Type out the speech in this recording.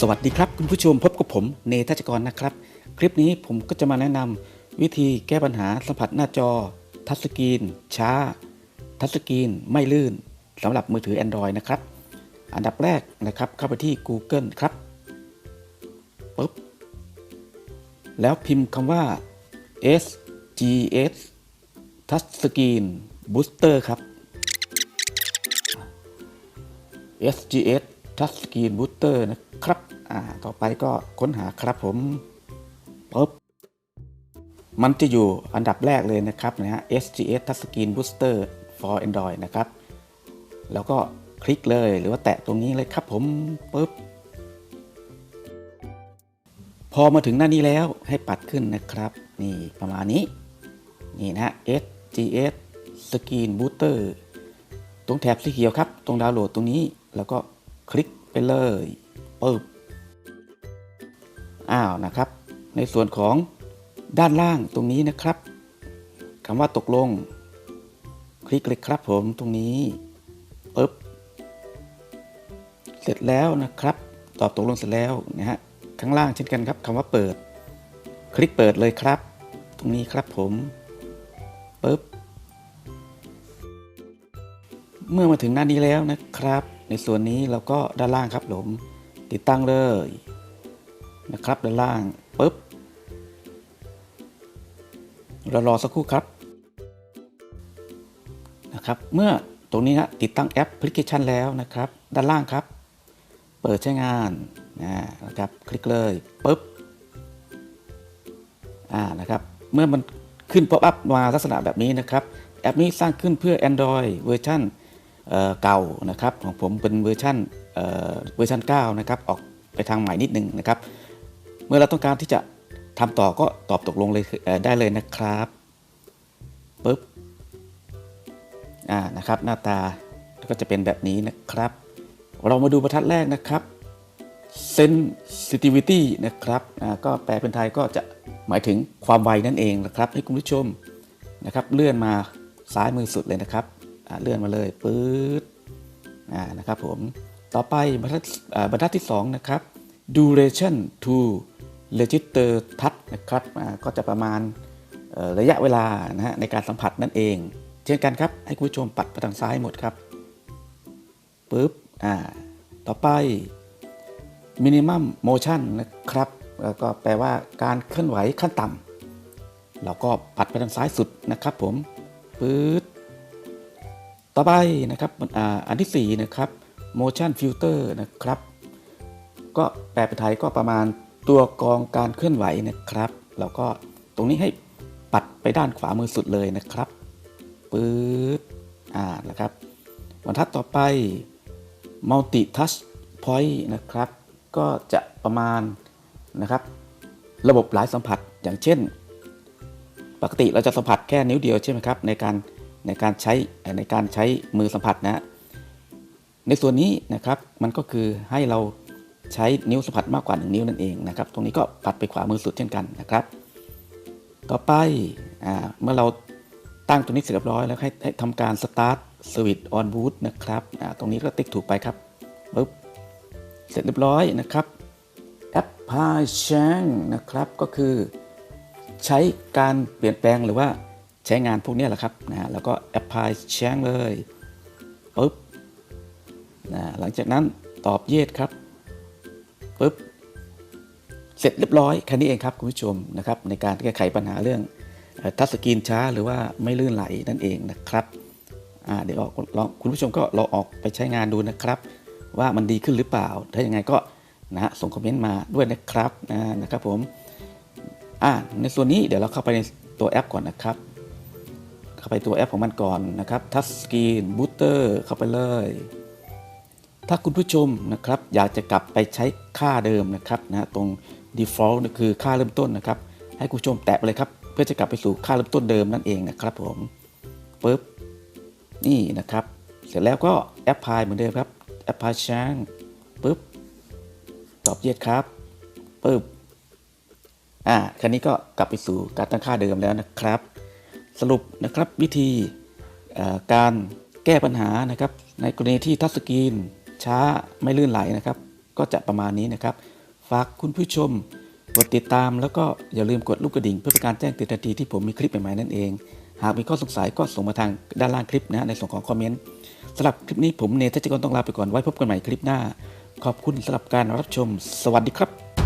สวัสดีครับคุณผู้ชมพบกับผมเนทัชกรนะครับ คลิปนี้ผมก็จะมาแนะนำวิธีแก้ปัญหาสัมผัสหน้าจอ ทัชสกรีน ช้า ทัชสกรีน ไม่ลื่นสำหรับมือถือ Android นะครับ อันดับแรกนะครับเข้าไปที่ Google ครับปึ๊บแล้วพิมพ์คำว่า SGS Touch Screen Booster ครับ SGS Touch Screen Booster นะครับ อ่าต่อไปก็ค้นหาครับผมปึ๊บมันจะอยู่อันดับแรกเลยนะครับนะฮะ SGS Touch Screen Booster for Android นะครับ แล้วก็คลิกเลยหรือว่าแตะตรงนี้เลยครับผมปึ๊บพอมาถึงหน้านี้แล้วให้ปัดขึ้นนะครับ นี่ประมาณนี้ นี่นะฮะ SGS Screen Booster ตรงแถบสีเขียวครับ ตรงดาวน์โหลดตรงนี้แล้วก็คลิกไปเลยปึ๊บ อ้าวนะครับ ในส่วนของด้านล่างตรงนี้นะครับคำว่าตกลง คลิกเลยครับผมตรงนี้ปึ๊บเสร็จแล้วนะครับ ตอบตกลงเสร็จแล้วนะฮะข้างล่างเช่นกันครับคำว่าเปิด คลิกเปิดเลยครับ ตรงนี้ครับผมปึ๊บเมื่อมาถึงหน้านี้แล้วนะครับ ในส่วนนี้เราก็ด้านล่างครับผมติดตั้งเลย นะครับด้านล่างปุ๊บเรารอสักครู่ครับนะครับเมื่อตรงนี้นะติดตั้งแอปพลิเคชันแล้วนะครับ ด้านล่างครับ เปิดใช้งานนะครับคลิกเลยปุ๊บอ่านะครับเมื่อมันขึ้นป๊อปอัพมาลักษณะแบบนี้นะครับ แอปนี้สร้างขึ้นเพื่อ Android เวอร์ชันเก่านะครับของผมเป็นเวอร์ชันเอ่อเวอร์ชัน9นะครับออกไปทางใหม่นิดนึงนะครับ เมื่อเราต้องการที่จะทำต่อก็ตอบตกลงเลยเได้เลยนะครับปึ๊บอ่านะครับหน้าตาก็จะเป็นแบบนี้นะครับ เรามาดูบรรทัดแรกนะครับ sensitivity นะครับอ่าก็แปลเป็นไทยก็จะหมายถึงความไวนั่นเองนะครับ ให้คุณผู้ชมนะครับ เลื่อนมาซ้ายมือสุดเลยนะครับอ่าเลื่อนมาเลยปื๊ดอ่านะครับผมต่อไปบรรทัดอ่าบรรทัดที่ 2 นะครับ duration to register touch นะครับก็จะประมาณระยะเวลานะฮะในการสัมผัสนั่นเอง เช่นกันครับ ให้คุณผู้ชมปัดไปทางซ้ายหมดครับปึ๊บอ่าต่อไป minimum motion นะครับแล้วก็แปลว่าการเคลื่อนไหวขั้นต่ำเราก็ปัดไปทางซ้ายสุดนะครับผมปื๊ดต่อไปนะครับอ,อันที่ 4 นะครับ motion filter นะครับ ก็แปลเป็นไทยก็ประมาณ ตัวกองการเคลื่อนไหวนะครับแล้วก็ตรงนี้ให้ปัดไปด้านขวามือสุดเลยนะครับปื๊ดอ่านะครับบรรทัดต่อไป multi touch point นะครับ ก็จะประมาณนะครับ ระบบหลายสัมผัสอย่างเช่น ปกติเราจะสัมผัสแค่นิ้วเดียวใช่ไหมครับ ในการในการใช้ในการใช้มือสัมผัสนะ ในส่วนนี้นะครับมันก็คือให้เรา ใช้นิ้วสัมผัสมากกว่า 1 นิ้วนั่นเองนะครับ ตรงนี้ก็ปัดไปขวามือสุดเช่นกันนะครับ ต่อไปอเมื่อเราตั้งตรงนี้เสร็จเรียบร้อยแล้วให้ใหทำการ start switch on boot นะครับตรงนี้ก็ติ๊กถูกไปครับปึ๊บเสร็จเรียบร้อยนะครับแอปพาชังนะครับก็คือ ใช้การเปลี่ยนแปลงหรือว่าใช้งานพวกนี้แหละครับนะแล้วก็แอปพลายแชงเลยปึ๊บนะหลังจากนั้นตอบเยสครับ ปึ๊บเสร็จเรียบร้อยแค่นี้เองครับคุณผู้ชมนะครับในการแก้ไขปัญหาเรื่องทัชสกรีนช้าหรือว่าไม่ลื่นไหลนั่นเองนะครับเดี๋ยวลองคุณผู้ชมก็ลองออกไปใช้งานดูนะครับ ว่ามันดีขึ้นหรือเปล่า ถ้าอย่างไงก็นะส่งคอมเมนต์มาด้วยนะครับนะนะครับผมในส่วนนี้เดี๋ยวเราเข้าไปในตัวแอปก่อนนะครับ เข้าไปตัวแอปของมันก่อนนะครับ Touch Screen Booster เข้าไปเลย ถ้าคุณผู้ชมนะครับอยากจะกลับไปใช้ค่าเดิมนะครับนะตรง default คือค่าเริ่มต้นนะครับ ให้คุณผู้ชมแตะไปเลยครับ เพื่อจะกลับไปสู่ค่าเริ่มต้นเดิมนั่นเองนะครับผมปึ๊บนี่นะครับ เสร็จแล้วก็แอปพลายเหมือนเดิมครับแอปพลายช้างปึ๊บตอบเย็ดครับปึ๊บอ่าคันนี้ก็กลับไปสู่การตั้งค่าเดิมแล้วนะครับ สรุปนะครับวิธีการแก้ปัญหานะครับ ในกรณีที่ทัชสกรีน ช้าไม่ลื่นไหลนะครับ ก็จะประมาณนี้นะครับ ฝากคุณผู้ชมกดติดตามแล้วก็อย่าลืมกดลูกกระดิ่ง เพื่อเป็นการแจ้งเตือนทันทีที่ผมมีคลิปใหม่ๆนั่นเอง หากมีข้อสงสัยก็ส่งมาทางด้านล่างคลิปนะในส่วนของคอมเมนต์สำหรับคลิปนี้ผมเนทัชกรต้องลาไปก่อนไว้พบกันใหม่คลิปหน้า ขอบคุณสำหรับการรับชม สวัสดีครับ